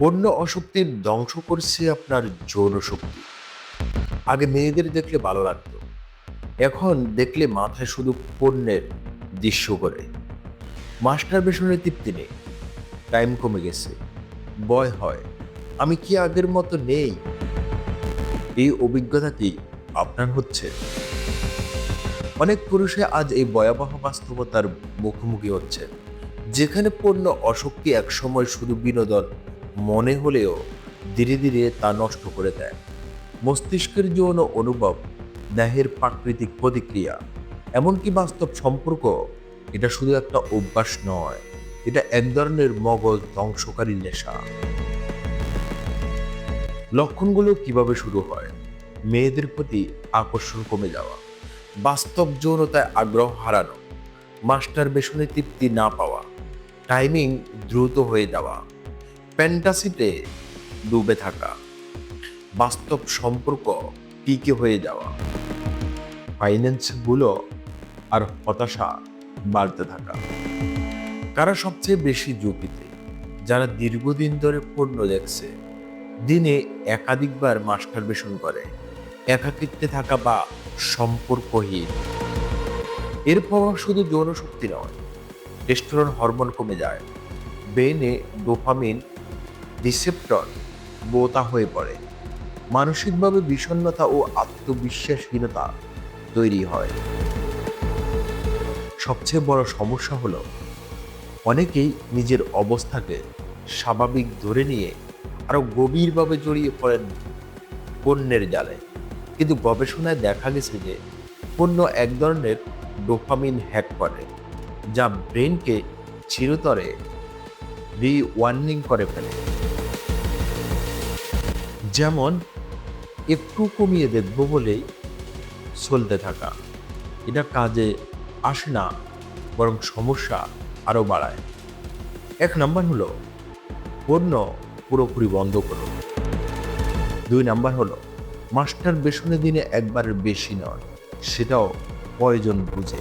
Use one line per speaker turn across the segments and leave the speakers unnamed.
পণ্য অশক্তির ধ্বংস করছে আপনার যৌন শক্তি। আগে মেয়েদের দেখলে ভালো লাগতো, এখন দেখলে মাথায় শুধু পণ্যের দৃশ্য করে। মাস্টার বেশনের তৃপ্তি নেই, টাইম কমে গেছে বয় হয়, আমি কি আগের মতো নেই? এই অভিজ্ঞতা কি আপনার হচ্ছে? অনেক পুরুষে আজ এই ভয়াবহ বাস্তবতার মুখোমুখি হচ্ছে, যেখানে পণ্য অশক্তি একসময় শুধু বিনোদন মনে হলেও ধীরে ধীরে তা নষ্ট করে দেয়। মস্তিষ্কের যৌন অনুভব, দেহের প্রাকৃতিক প্রতিক্রিয়া, এমনকি বাস্তব সম্পর্ক, এটা শুধু একটা অভ্যাস নয়, এটা এক ধরনের মগজ ধ্বংসকারী নেশা। লক্ষণগুলো কীভাবে শুরু হয়? মেয়েদের প্রতি আকর্ষণ কমে যাওয়া, বাস্তব যৌনতায় আগ্রহ হারানো, মাস্টার বেশনে তৃপ্তি না পাওয়া, টাইমিং দ্রুত হয়ে যাওয়া। প্যান্টাসিতে ডুবে থাকা, বাস্তব সম্পর্ক টিকে হয়ে যাওয়া, ফাইন্যান্সগুলো আর হতাশা বাড়তে থাকা। কারা সবচেয়ে বেশি ঝুঁকিতে, যারা দীর্ঘদিন ধরে পণ্য দেখছে, দিনে একাধিকবার মাস্টার বেশন করে, একাকিত্বে থাকা বা সম্পর্কহীন? এর প্রভাব শুধু যৌন শক্তি নয়, টেস্টোরন হরমোন কমে যায়, ব্রেনে ডোপামিন রিসেপ্টর বোতা হয়ে পড়ে। মানসিকভাবে বিষণ্ণতা ও আত্মবিশ্বাসহীনতা তৈরি হয়। সবচেয়ে বড় সমস্যা হলো, অনেকেই নিজের অবস্থাকে স্বাভাবিক ধরে নিয়ে আরও গভীরভাবে জড়িয়ে পড়েন পণ্যের জালে। কিন্তু গবেষণায় দেখা গেছে যে, পণ্য এক ধরনের ডোপামিন হ্যাক করে, যা ব্রেনকে চিরতরে রিওয়ার্নিং করে ফেলে। যেমন, একটু কমিয়ে দেখব বলেই চলতে থাকা। এটা কাজে আসে না, বরং সমস্যা আরও বাড়ায়। এক নাম্বার হলো, পণ্য পুরোপুরি বন্ধ করুন দুই নাম্বার হলো, মাস্টার বেসনে দিনে একবারের বেশি নয়, সেটাও প্রয়োজন বুঝে।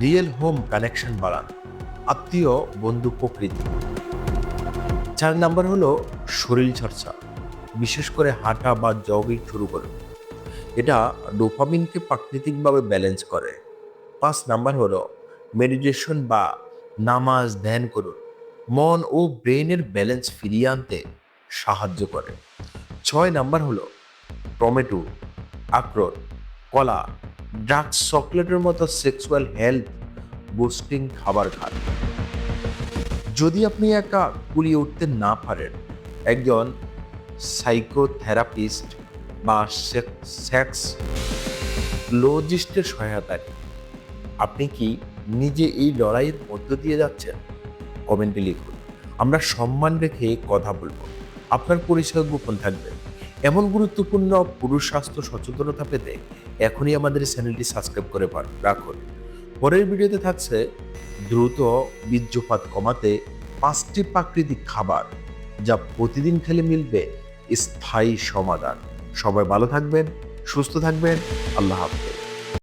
রিয়েল হোম কানেকশন বাড়ান, আত্মীয়, বন্ধু, প্রকৃতি। চার নাম্বার হলো শরীর চর্চা বিশেষ করে হাঁটা বা জগিং শুরু করুন এটা ডোপামিনকে প্রাকৃতিকভাবে ব্যালেন্স করে। পাঁচ নাম্বার হলো মেডিটেশন বা নামাজ ধ্যান করুন। মন ও ব্রেনের ব্যালেন্স ফিরিয়ে আনতে সাহায্য করে। ছয় নাম্বার হলো টমেটো, আখরোট, কলা ড্রাগস চকলেটের মতো সেক্সুয়াল হেলথ বুস্টিং খাবার খান। যদি আপনি একা কুড়িয়ে উঠতে না পারেন, একজন সাইকোথেরাপিস্ট বা সেক্স লজিস্টের সহায়তায় আপনি কি নিজে এই লড়াইয়ের মধ্য দিয়ে যাচ্ছেন? কমেন্টে লিখুন। আমরা সম্মান রেখে কথা বলব। আপনার পরিচয় গোপন থাকবে। এমন গুরুত্বপূর্ণ পুরুষ স্বাস্থ্য সচেতনতা পেতে এখনই আমাদের চ্যানেলটি সাবস্ক্রাইব করে রাখুন। পরের ভিডিওতে থাকছে দ্রুত বীর্যপাত কমাতে পাঁচটি প্রাকৃতিক খাবার যা প্রতিদিন খেলে মিলবে স্থায়ী সমাধান। সবাই ভালো থাকবেন, সুস্থ থাকবেন। আল্লাহ হাফেজ।